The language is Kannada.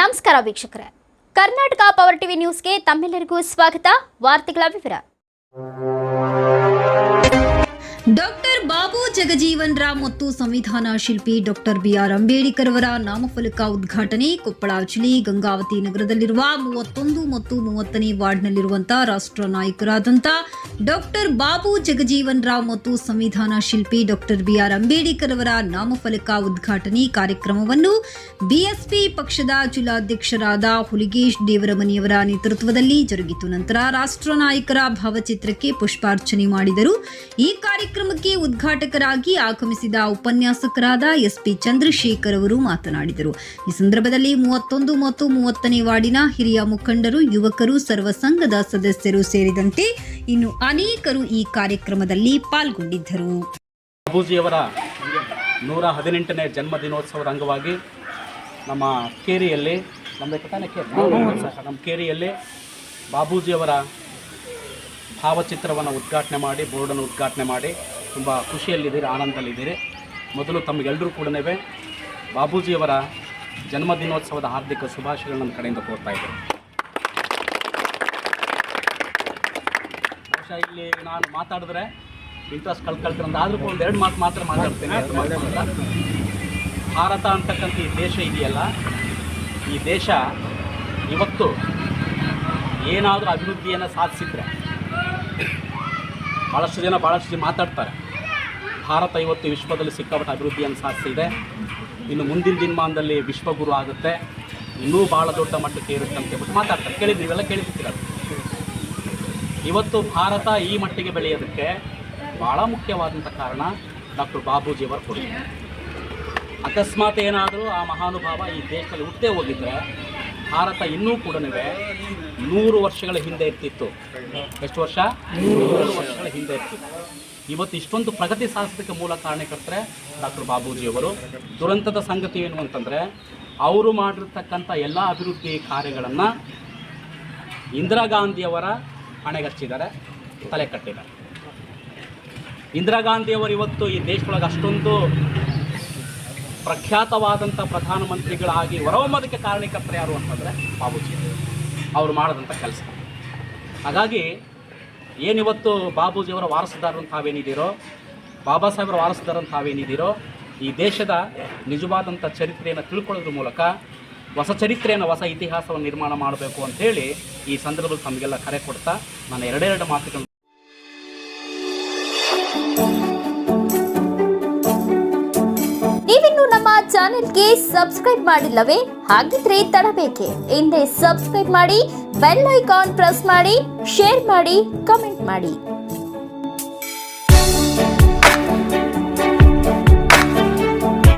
ನಮಸ್ಕಾರ ವೀಕ್ಷಕರೇ. ಕರ್ನಾಟಕ ಪವರ್ ಟಿವಿ ನ್ಯೂಸ್ಗೆ ತಮ್ಮೆಲ್ಲರಿಗೂ ಸ್ವಾಗತ. ವಾರ್ತೆಗಳ ವಿವರ. ಡಾಕ್ಟರ್ ಬಾಬು ಜಗಜೀವನ್ ರಾಮ್ ಮತ್ತು ಸಂವಿಧಾನ ಶಿಲ್ಪಿ ಡಾಕ್ಟರ್ ಬಿಆರ್ ಅಂಬೇಡ್ಕರ್ ಅವರ ನಾಮಫಲಕ ಉದ್ಘಾಟನೆ ಕೊಪ್ಪಳ ಜಿಲ್ಲೆ ಗಂಗಾವತಿ ನಗರದಲ್ಲಿರುವ ಮೂವತ್ತೊಂದು ಮತ್ತು ಮೂವತ್ತನೇ ವಾರ್ಡ್ನಲ್ಲಿರುವಂತಹ ರಾಷ್ಟ್ರ ನಾಯಕರಾದಂಥ ಡಾಕ್ಟರ್ ಬಾಬು ಜಗಜೀವನ್ ರಾಮ್ ಮತ್ತು ಸಂವಿಧಾನ ಶಿಲ್ಪಿ ಡಾಕ್ಟರ್ ಬಿಆರ್ ಅಂಬೇಡ್ಕರ್ ಅವರ ನಾಮಫಲಕ ಉದ್ಘಾಟನೆ ಕಾರ್ಯಕ್ರಮವನ್ನು ಬಿಎಸ್ಪಿ ಪಕ್ಷದ ಜಿಲ್ಲಾಧ್ಯಕ್ಷರಾದ ಹುಲಿಗೇಶ್ ದೇವರಮನಿಯವರ ನೇತೃತ್ವದಲ್ಲಿ ಜರುಗಿತು. ನಂತರ ರಾಷ್ಟ್ರ ನಾಯಕರ ಭಾವಚಿತ್ರಕ್ಕೆ ಪುಷ್ಪಾರ್ಚನೆ ಮಾಡಿದರು. ಈ ಕಾರ್ಯಕ್ರಮಕ್ಕೆ ಉದ್ಘಾಟಕರಾಗಿ ಆಗಮಿಸಿದ ಉಪನ್ಯಾಸಕರಾದ ಎಸ್ಪಿ ಚಂದ್ರಶೇಖರ್ ಅವರು ಮಾತನಾಡಿದರು. ಈ ಸಂದರ್ಭದಲ್ಲಿ ಮೂವತ್ತೊಂದು ಮತ್ತು ಮೂವತ್ತನೇ ವಾರ್ಡಿನ ಹಿರಿಯ ಮುಖಂಡರು, ಯುವಕರು, ಸರ್ವ ಸಂಘದ ಸದಸ್ಯರು ಸೇರಿದಂತೆ ಇನ್ನು ಅನೇಕರು ಈ ಕಾರ್ಯಕ್ರಮದಲ್ಲಿ ಪಾಲ್ಗೊಂಡಿದ್ದರು. ಬಾಬೂಜಿಯವರ ನೂರ ಹದಿನೆಂಟನೇ ಜನ್ಮ ದಿನೋತ್ಸವದ ಅಂಗವಾಗಿ ನಮ್ಮ ಕೇರಿಯಲ್ಲಿ ನಮ್ಮ ಕೇರಿಯಲ್ಲಿ ಬಾಬೂಜಿಯವರ ಭಾವಚಿತ್ರವನ್ನು ಉದ್ಘಾಟನೆ ಮಾಡಿ, ಬೋರ್ಡನ್ನು ಉದ್ಘಾಟನೆ ಮಾಡಿ ತುಂಬ ಖುಷಿಯಲ್ಲಿದ್ದೀರಿ, ಆನಂದದಲ್ಲಿದ್ದೀರಿ. ಮೊದಲು ತಮಗೆಲ್ಲರೂ ಕೂಡ ಬಾಬೂಜಿಯವರ ಜನ್ಮದಿನೋತ್ಸವದ ಹಾರ್ದಿಕ ಶುಭಾಶಯಗಳು ನನ್ನ ಕಡೆಯಿಂದ ಕೋರ್ತಾ ಇದ್ದೇನೆ ಬಹುಶಃ ಇಲ್ಲಿ ನಾನು ಮಾತಾಡಿದ್ರೆ ಇಂಟ್ರೆಸ್ಟ್ ಕಳ್ಕೊಳ್ತೀನಿ. ಅಂತ ಆದರೂ ಒಂದು ಎರಡು ಮಾತು ಮಾತ್ರ ಮಾತಾಡ್ತೇನೆ ಭಾರತ ಅಂತಕ್ಕಂಥ ಈ ದೇಶ ಇದೆಯಲ್ಲ, ಈ ದೇಶ ಇವತ್ತು ಏನಾದರೂ ಅಭಿವೃದ್ಧಿಯನ್ನು ಸಾಧಿಸಿದ್ರೆ ಭಾಳಷ್ಟು ಜನ ಭಾಳಷ್ಟು ಮಾತಾಡ್ತಾರೆ. ಭಾರತ ಇವತ್ತು ವಿಶ್ವದಲ್ಲಿ ಸಿಕ್ಕಾಪಟ್ಟೆ ಅಭಿವೃದ್ಧಿಯನ್ನು ಸಾಧಿಸಿದೆ. ಇನ್ನು ಮುಂದಿನ ದಿನಮಾನದಲ್ಲಿ ವಿಶ್ವಗುರು ಆಗುತ್ತೆ. ಇನ್ನೂ ಭಾಳ ದೊಡ್ಡ ಮಟ್ಟಕ್ಕೆ ಇರುತ್ತೆ ಅಂತ ಹೇಳ್ಬಿಟ್ಟು ಮಾತಾಡ್ತಾರೆ. ಕೇಳಿದ್ರಿ ಇವೆಲ್ಲ ಕೇಳಿರ್ತೀರ ಇವತ್ತು ಭಾರತ ಈ ಮಟ್ಟಿಗೆ ಬೆಳೆಯೋದಕ್ಕೆ ಭಾಳ ಮುಖ್ಯವಾದಂಥ ಕಾರಣ ಡಾಕ್ಟರ್ ಬಾಬೂಜಿಯವರ ಕೊಡುಗೆ. ಅಕಸ್ಮಾತ್ ಏನಾದರೂ ಆ ಮಹಾನುಭಾವ ಈ ದೇಶದಲ್ಲಿ ಹುಟ್ಟೇ ಹೋಗಿದ್ರೆ ಭಾರತ ಇನ್ನೂ ಕೂಡ ನೂರು ವರ್ಷಗಳ ಹಿಂದೆ ಇರ್ತಿತ್ತು. ಎಷ್ಟು ವರ್ಷ? ನೂರು ವರ್ಷಗಳ ಹಿಂದೆ ಇರ್ತಿತ್ತು. ಇವತ್ತು ಇಷ್ಟೊಂದು ಪ್ರಗತಿ ಸಾಧಿಸೋದಕ್ಕೆ ಮೂಲ ಕಾರಣಕರ್ತರೆ ಡಾಕ್ಟರ್ ಬಾಬೂಜಿಯವರು. ದುರಂತದ ಸಂಗತಿ ಏನು ಅಂತಂದರೆ, ಅವರು ಮಾಡಿರ್ತಕ್ಕಂಥ ಎಲ್ಲ ಅಭಿವೃದ್ಧಿ ಕಾರ್ಯಗಳನ್ನು ಇಂದಿರಾ ಗಾಂಧಿಯವರ ಹಣೆಗಚ್ಚಿದ್ದಾರೆ ತಲೆ ಕಟ್ಟಿದ್ದಾರೆ. ಇಂದಿರಾ ಗಾಂಧಿಯವರು ಇವತ್ತು ಈ ದೇಶದೊಳಗೆ ಅಷ್ಟೊಂದು ಪ್ರಖ್ಯಾತವಾದಂಥ ಪ್ರಧಾನಮಂತ್ರಿಗಳಾಗಿ ಹೊರಹೊಮ್ಮೋದಕ್ಕೆ ಕಾರಣಕರ್ತರು ಯಾರು ಅಂತಂದರೆ ಬಾಬೂಜಿ ಅವರು ಮಾಡಿದಂಥ ಕೆಲಸ. ಹಾಗಾಗಿ ಏನಿವತ್ತು ಬಾಬೂಜಿಯವರ ವಾರಸುದಾರರು ತಾವೇನಿದ್ದೀರೋ, ಬಾಬಾ ಸಾಹೇಬರ ವಾರಸುದಾರ ಅಂತ ತಾವೇನಿದ್ದೀರೋ, ಈ ದೇಶದ ನಿಜವಾದಂಥ ಚರಿತ್ರೆಯನ್ನು ತಿಳ್ಕೊಳ್ಳೋದ್ರ ಮೂಲಕ ಹೊಸ ಚರಿತ್ರೆಯನ್ನು, ಹೊಸ ಇತಿಹಾಸವನ್ನು ನಿರ್ಮಾಣ ಮಾಡಬೇಕು ಅಂತೇಳಿ ಈ ಸಂದರ್ಭದಲ್ಲಿ ತಮಗೆಲ್ಲ ಕರೆ ಕೊಡ್ತಾ, ನಾನು ಎರಡೆರಡು ಮಾತುಗಳನ್ನು ಚಾನೆಲ್ಗೆ ಸಬ್ಸ್ಕ್ರೈಬ್ ಮಾಡಿಲ್ಲವೇ? ಹಾಗಿದ್ರೆ ತಡಬೇಕೆ ಹಿಂದೆ ಸಬ್ಸ್ಕ್ರೈಬ್ ಮಾಡಿ, ಬೆಲ್ ಐಕಾನ್ ಪ್ರೆಸ್ ಮಾಡಿ, ಶೇರ್ ಮಾಡಿ, ಕಮೆಂಟ್ ಮಾಡಿ.